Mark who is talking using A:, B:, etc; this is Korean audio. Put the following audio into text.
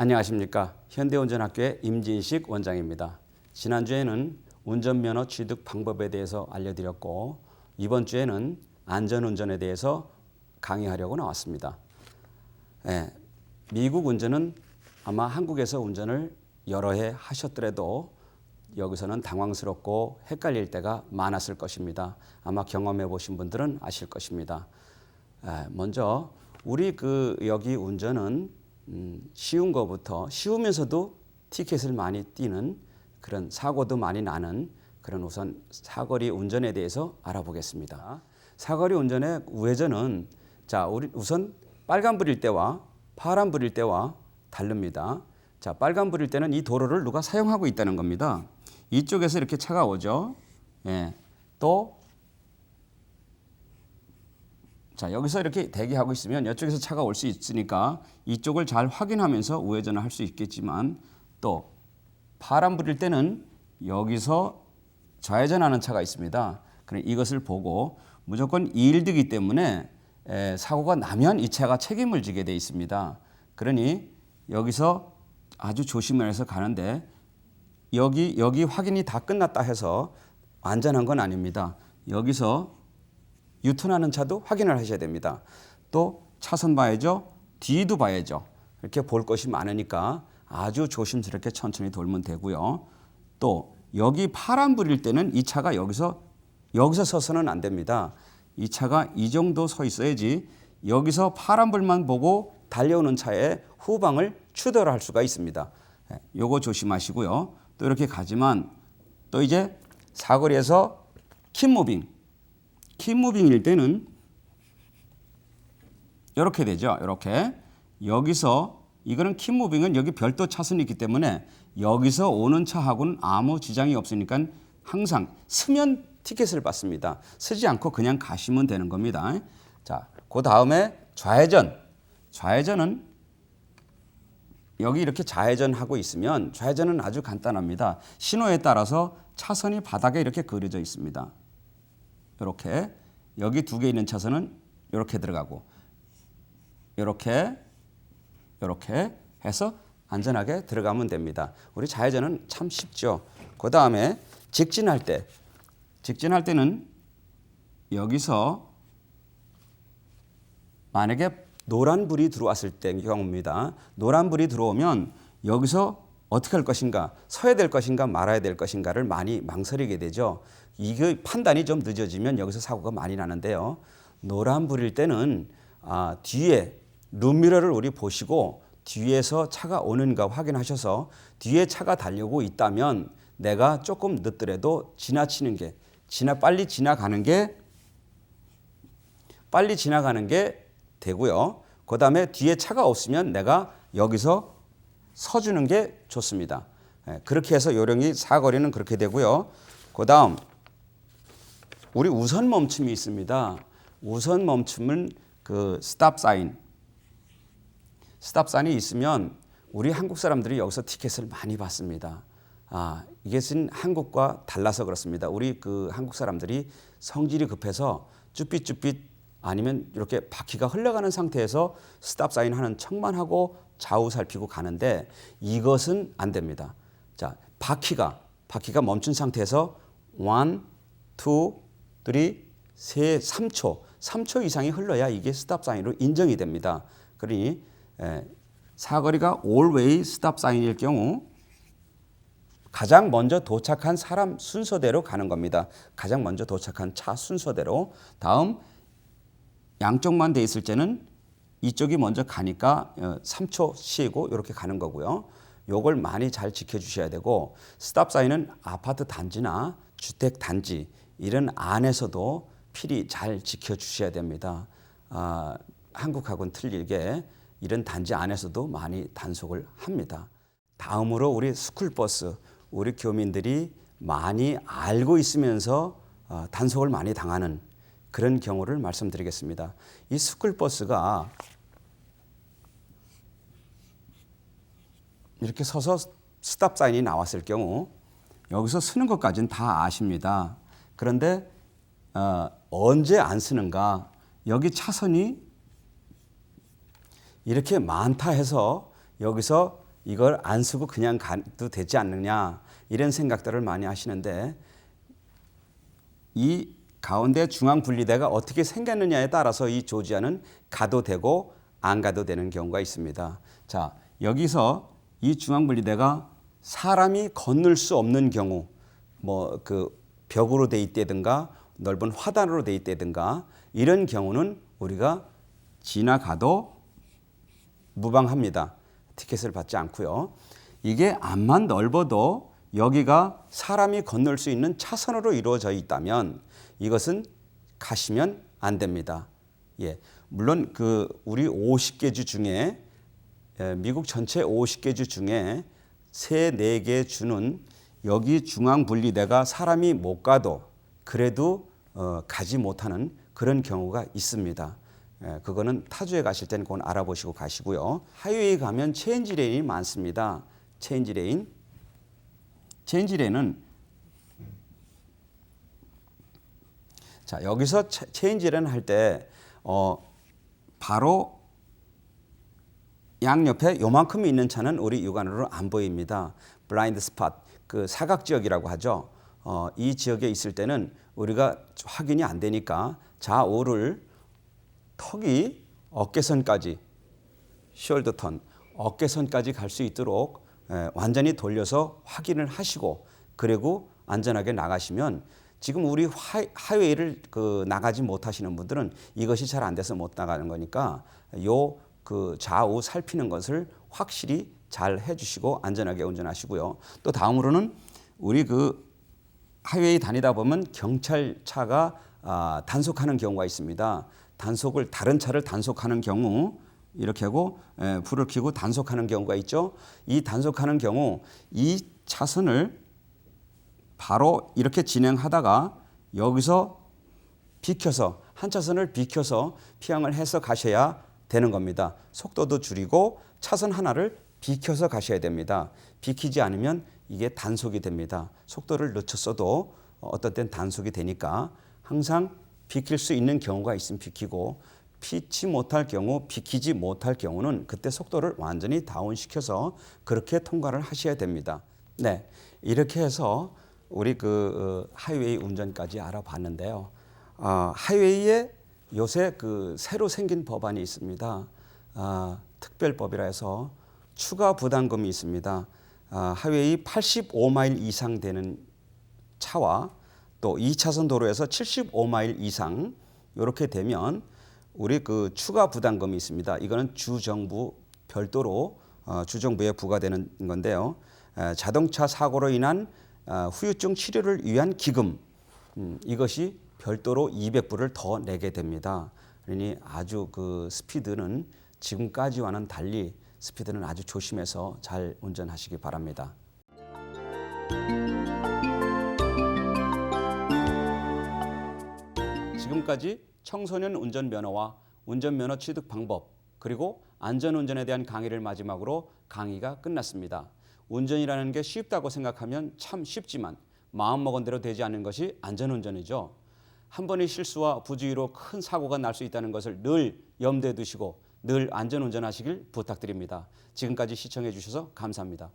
A: 안녕하십니까. 현대운전학교의 임진식 원장입니다. 지난주에는 운전면허 취득 방법에 대해서 알려드렸고 이번 주에는 안전운전에 대해서 강의하려고 나왔습니다. 예, 미국 운전은 아마 한국에서 운전을 여러 해 하셨더라도 여기서는 당황스럽고 헷갈릴 때가 많았을 것입니다. 아마 경험해 보신 분들은 아실 것입니다. 예, 먼저 우리 그 여기 운전은 음, 쉬운 거부터 쉬우면서도 티켓을 많이 띄는 그런 사고도 많이 나는 그런 우선 사거리 운전에 대해서 알아보겠습니다. 사거리 운전의 우회전은 자 우리 우선 빨간불일 때와 파란불일 때와 다릅니다. 자 빨간불일 때는 이 도로를 누가 사용하고 있다는 겁니다. 이쪽에서 이렇게 차가 오죠. 예. 또 자, 여기서 이렇게 대기하고 있으면 이쪽에서 차가 올 수 있으니까 이쪽을 잘 확인하면서 우회전을 할 수 있겠지만 또 파란불일 때는 여기서 좌회전하는 차가 있습니다. 그럼 이것을 보고 무조건 이일드기 때문에 에, 사고가 나면 이 차가 책임을 지게 돼 있습니다. 그러니 여기서 아주 조심을 해서 가는데 여기 여기 확인이 다 끝났다 해서 안전한 건 아닙니다. 여기서 유턴하는 차도 확인을 하셔야 됩니다. 또 차선 봐야죠. 뒤도 봐야죠. 이렇게 볼 것이 많으니까 아주 조심스럽게 천천히 돌면 되고요. 또 여기 파란불일 때는 이 차가 여기서 여기서 서서는 안 됩니다. 이 차가 이 정도 서 있어야지 여기서 파란불만 보고 달려오는 차의 후방을 추돌을 할 수가 있습니다. 예, 요거 조심하시고요. 또 이렇게 가지만 또 이제 사거리에서 킴무빙 킴무빙일 때는 이렇게 되죠. 이렇게 여기서 이거는 킴무빙은 여기 별도 차선이 있기 때문에 여기서 오는 차하고는 아무 지장이 없으니까 항상 쓰면 티켓을 받습니다. 쓰지 않고 그냥 가시면 되는 겁니다. 자, 그 다음에 좌회전. 좌회전은 여기 이렇게 좌회전하고 있으면 좌회전은 아주 간단합니다. 신호에 따라서 차선이 바닥에 이렇게 그려져 있습니다. 이렇게 여기 두 개 있는 차선은 이렇게 들어가고 이렇게 이렇게 해서 안전하게 들어가면 됩니다. 우리 좌회전은 참 쉽죠. 그 다음에 직진할 때 직진할 때는 여기서 만약에 노란 불이 들어왔을 때 경우입니다. 노란 불이 들어오면 여기서 어떻게 할 것인가, 서야 될 것인가, 말아야 될 것인가를 많이 망설이게 되죠. 이게 판단이 좀 늦어지면 여기서 사고가 많이 나는데요. 노란불일 때는 아, 뒤에 룸미러를 우리 보시고 뒤에서 차가 오는가 확인하셔서 뒤에 차가 달려고 있다면 내가 조금 늦더라도 지나치는 게 지나 빨리 지나가는 게 빨리 지나가는 게 되고요. 그다음에 뒤에 차가 없으면 내가 여기서 서 주는 게 좋습니다. 예, 그렇게 해서 요령이 사거리는 그렇게 되고요. 그다음 우리 우선 멈춤이 있습니다. 우선 멈춤은 그 스탑 사인. 스탑 사인이 있으면 우리 한국 사람들이 여기서 티켓을 많이 받습니다. 아, 이것은 한국과 달라서 그렇습니다. 우리 그 한국 사람들이 성질이 급해서 쭈삣쭈삣 아니면 이렇게 바퀴가 흘러가는 상태에서 스탑 사인 하는 척만 하고 좌우 살피고 가는데 이것은 안 됩니다. 자, 바퀴가 바퀴가 멈춘 상태에서 1, 2, 3, 세 3초, 3초 이상이 흘러야 이게 스탑 사인으로 인정이 됩니다. 그러니 에, 사거리가 올웨이 스탑 사인일 경우 가장 먼저 도착한 사람 순서대로 가는 겁니다. 가장 먼저 도착한 차 순서대로 다음 양쪽만 돼 있을 때는 이쪽이 먼저 가니까 3초 쉬고 이렇게 가는 거고요. 요걸 많이 잘 지켜주셔야 되고 스탑 사인은 아파트 단지나 주택 단지 이런 안에서도 필히 잘 지켜주셔야 됩니다. 아, 한국하고는 틀리게 이런 단지 안에서도 많이 단속을 합니다. 다음으로 우리 스쿨버스, 우리 교민들이 많이 알고 있으면서 어, 단속을 많이 당하는 그런 경우를 말씀드리겠습니다. 이 스쿨버스가 이렇게 서서 스탑 사인이 나왔을 경우 여기서 쓰는 것까지는 다 아십니다. 그런데 어, 언제 안 쓰는가? 여기 차선이 이렇게 많다 해서 여기서 이걸 안 쓰고 그냥 가도 되지 않느냐 이런 생각들을 많이 하시는데 이 가운데 중앙 분리대가 어떻게 생겼느냐에 따라서 이 조지아는 가도 되고 안 가도 되는 경우가 있습니다. 자, 여기서 이 중앙 분리대가 사람이 건널 수 없는 경우 뭐 그 벽으로 돼 있다든가 넓은 화단으로 돼 있다든가 이런 경우는 우리가 지나가도 무방합니다. 티켓을 받지 않고요. 이게 암만 넓어도 여기가 사람이 건널 수 있는 차선으로 이루어져 있다면 이것은 가시면 안 됩니다. 예. 물론 그 우리 50개 주 중에 예, 미국 전체 50개 주 중에 세 네 개 주는 여기 중앙 분리대가 사람이 못 가도 그래도 어, 가지 못하는 그런 경우가 있습니다. 예, 그거는 타주에 가실 때는 그건 알아보시고 가시고요. 하이웨이 가면 체인지 레인이 많습니다. 체인지 레인. 체인지 레인은 자 여기서 체- 체인지 레인 할때 어, 바로 양 옆에 요만큼 있는 차는 우리 육안으로 안 보입니다. 블라인드 스팟, 그 사각 지역이라고 하죠. 어, 이 지역에 있을 때는 우리가 확인이 안 되니까 좌우를 턱이 어깨선까지 숄더 턴, 어깨선까지 갈 수 있도록 에, 완전히 돌려서 확인을 하시고 그리고 안전하게 나가시면 지금 우리 하, 하웨이를 그 나가지 못하시는 분들은 이것이 잘 안 돼서 못 나가는 거니까 요 그 좌우 살피는 것을 확실히 잘 해주시고 안전하게 운전하시고요. 또 다음으로는 우리 그 하이웨이 다니다 보면 경찰차가 아, 단속하는 경우가 있습니다. 단속을 다른 차를 단속하는 경우 이렇게 하고 에, 불을 켜고 단속하는 경우가 있죠. 이 단속하는 경우 이 차선을 바로 이렇게 진행하다가 여기서 비켜서 한 차선을 비켜서 피항을 해서 가셔야 되는 겁니다. 속도도 줄이고 차선 하나를 비켜서 가셔야 됩니다. 비키지 않으면 이게 단속이 됩니다. 속도를 늦췄어도 어떤 땐 단속이 되니까 항상 비킬 수 있는 경우가 있으면 비키고 피치 못할 경우 비키지 못할 경우는 그때 속도를 완전히 다운시켜서 그렇게 통과를 하셔야 됩니다. 네. 이렇게 해서 우리 그 어, 하이웨이 운전까지 알아봤는데요. 아, 하이웨이에 요새 그 새로 생긴 법안이 있습니다. 아, 특별법이라 해서 추가 부담금이 있습니다. 아, 하이웨이 85마일 이상 되는 차와 또 2차선 도로에서 75마일 이상 이렇게 되면 우리 그 추가 부담금이 있습니다. 이거는 주정부 별도로 어, 주정부에 부과되는 건데요. 에, 자동차 사고로 인한 어, 후유증 치료를 위한 기금 음, 이것이 별도로 200불을 더 내게 됩니다. 그러니 아주 그 스피드는 지금까지와는 달리 스피드는 아주 조심해서 잘 운전하시기 바랍니다. 지금까지 청소년 운전면허와 운전면허 취득 방법 그리고 안전운전에 대한 강의를 마지막으로 강의가 끝났습니다. 운전이라는 게 쉽다고 생각하면 참 쉽지만 마음먹은 대로 되지 않는 것이 안전운전이죠. 한 번의 실수와 부주의로 큰 사고가 날 수 있다는 것을 늘 염두에 두시고 늘 안전 운전하시길 부탁드립니다. 지금까지 시청해 주셔서 감사합니다.